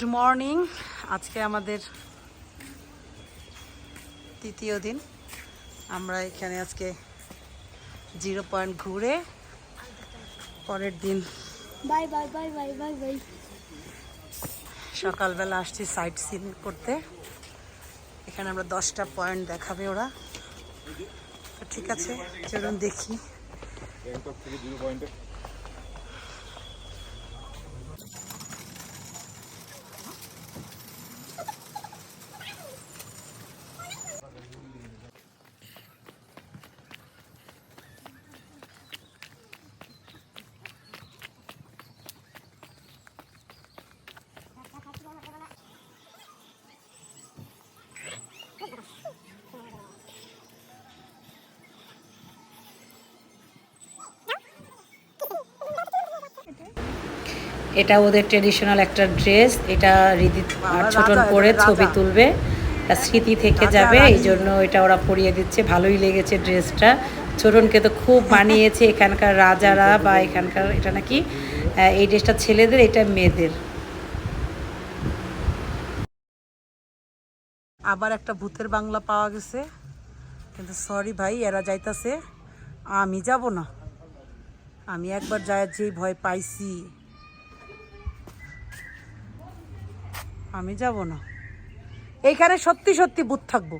Good morning আজকে আমাদের তৃতীয় দিন। আমরা এখানে আজকে জিরো পয়েন্ট ঘুরে পরের দিন bye bye bye bye bye bye সকালবেলা আসছি সাইট সিন করতে। এখানে আমরা দশটা পয়েন্ট দেখাবে ওরা। ঠিক আছে চলুন দেখি। এটা ওদের ট্রেডিশনাল একটা ড্রেস এটা রীতি ছোটন পরে ছবি তুলবে। স্মৃতি থেকে যাবে এই জন্য এটা ওরা পরিয়ে দিচ্ছে। ভালোই লেগেছে ড্রেসটা ছোটনকে তো খুব মানিয়েছে এখানকার রাজারা বা এখানকার এটা নাকি এই ড্রেসটা ছেলেদের এটা মেয়েদের। আবার একটা ভূতের বাংলা পাওয়া গেছে। কিন্তু সরি ভাই এরা যাইতাছে। আমি যাব না। আমি একবার যায় যে ভয় পাইছি। আমি যাব না। এইখানে সত্যি সত্যি বুথ থাকব।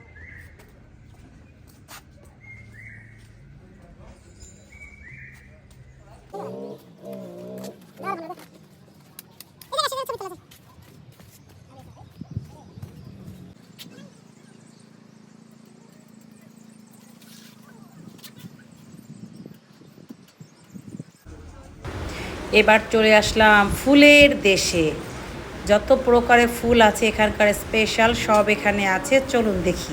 এবার চলে আসলাম ফুলের দেশে। যত প্রকারের ফুল আছে এখানকার স্পেশাল সব এখানে আছে চলুন দেখি।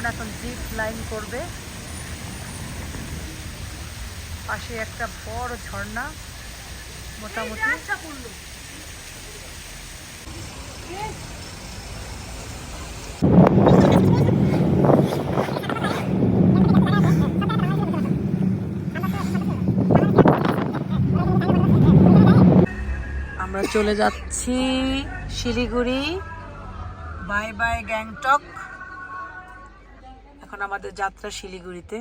ছোটন এখন জিপ লাইন করবে। পাশে একটা বড় ঝর্ণা মোটামুটি। আমরা চলে যাচ্ছি শিলিগুড়ি। Bye bye Gangtok. এখন আমাদের যাত্রা শিলিগুড়িতে।